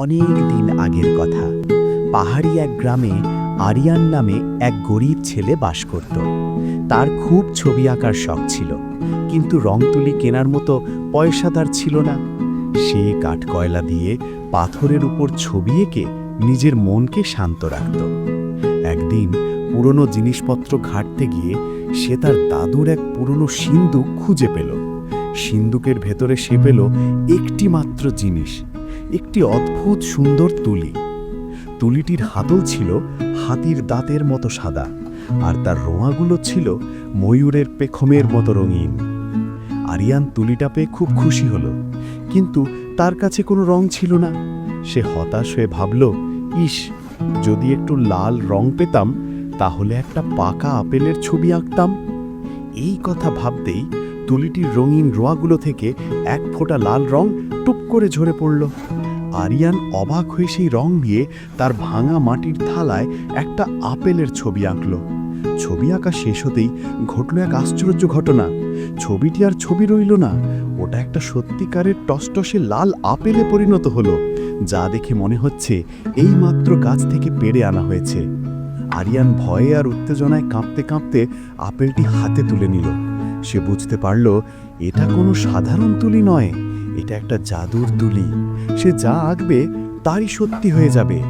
অনেক দিন আগের কথা। পাহাড়ি এক গ্রামে আরিয়ান নামে এক গরিব ছেলে বাস করত। তার খুব ছবি আঁকার শখ ছিল, কিন্তু রং তুলি কেনার মতো পয়সা তার ছিল না। সে কাঠকয়লা দিয়ে পাথরের উপর ছবি এঁকে নিজের মনকে শান্ত রাখত। একদিন পুরনো জিনিসপত্র ঘাঁটতে গিয়ে সে তার দাদুর এক পুরনো সিন্দুক খুঁজে পেল। সিন্দুকের ভেতরে সে পেল একটি মাত্র জিনিস। একটি অদ্ভুত সুন্দর তুলি। তুলিটির হাতল ছিল হাতির দাঁতের মতো সাদা, আর তার রোঁয়াগুলো ছিল ময়ূরের পেখমের মতো রঙিন। আরিয়ান তুলিটা পেয়ে খুব খুশি হলো, কিন্তু তার কাছে কোনো রং ছিল না। সে হতাশ হয়ে ভাবল, ইস, যদি একটু লাল রং পেতাম, তাহলে একটা পাকা আপেলের ছবি আঁকতাম। এই কথা ভাবতেই তুলিটির রঙিন রোয়াগুলো থেকে এক ফোঁটা লাল রং টুপ করে ঝরে পড়ল। আরিয়ান অবাক হয়ে সেই রং নিয়ে তার ভাঙা মাটির থালায় একটা আপেলের ছবি আঁকল। ছবি আঁকা শেষ হতেই ঘটল এক আশ্চর্য ঘটনা। ছবিটি আর ছবি রইল না, ওটা একটা সত্যিকারের টসটসে লাল আপেলে পরিণত হলো, যা দেখে মনে হচ্ছে এইমাত্র গাছ থেকে পেড়ে আনা হয়েছে। আরিয়ান ভয়ে আর উত্তেজনায় কাঁপতে কাঁপতে আপেলটি হাতে তুলে নিল। সে বুঝতে পারল, এটা কোনো সাধারণ তুলি নয় এটা একটা জাদুর তুলি সে যা আঁকবে তারই সত্যি হয়ে যাবে।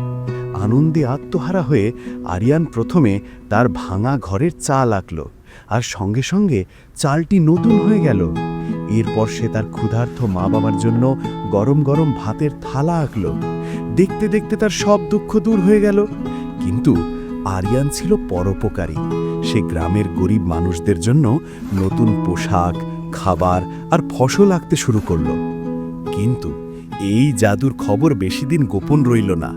আনন্দে আত্মহারা হয়ে আরিয়ান প্রথমে তার ভাঙা ঘরের চাল আঁকল আর সঙ্গে সঙ্গে চালটি নতুন হয়ে গেল। এরপর সে তার ক্ষুধার্ত মা বাবার জন্য গরম গরম ভাতের থালা আঁকল। দেখতে দেখতে তার সব দুঃখ দূর হয়ে গেল। কিন্তু আরিয়ান ছিল পরোপকারী। সে গ্রামের গরিব মানুষদের জন্য নতুন পোশাক, খাবার আর ফসল আঁকতে শুরু করল। কিন্তু এই জাদুর খবর বেশি দিন গোপন রইল না।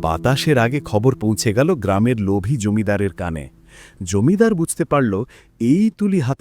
বাতাসের আগে খবর পৌঁছে গেল গ্রামের লোভী জমিদারের কানে। জমিদার বুঝতে পারল, এই তুলি হাতে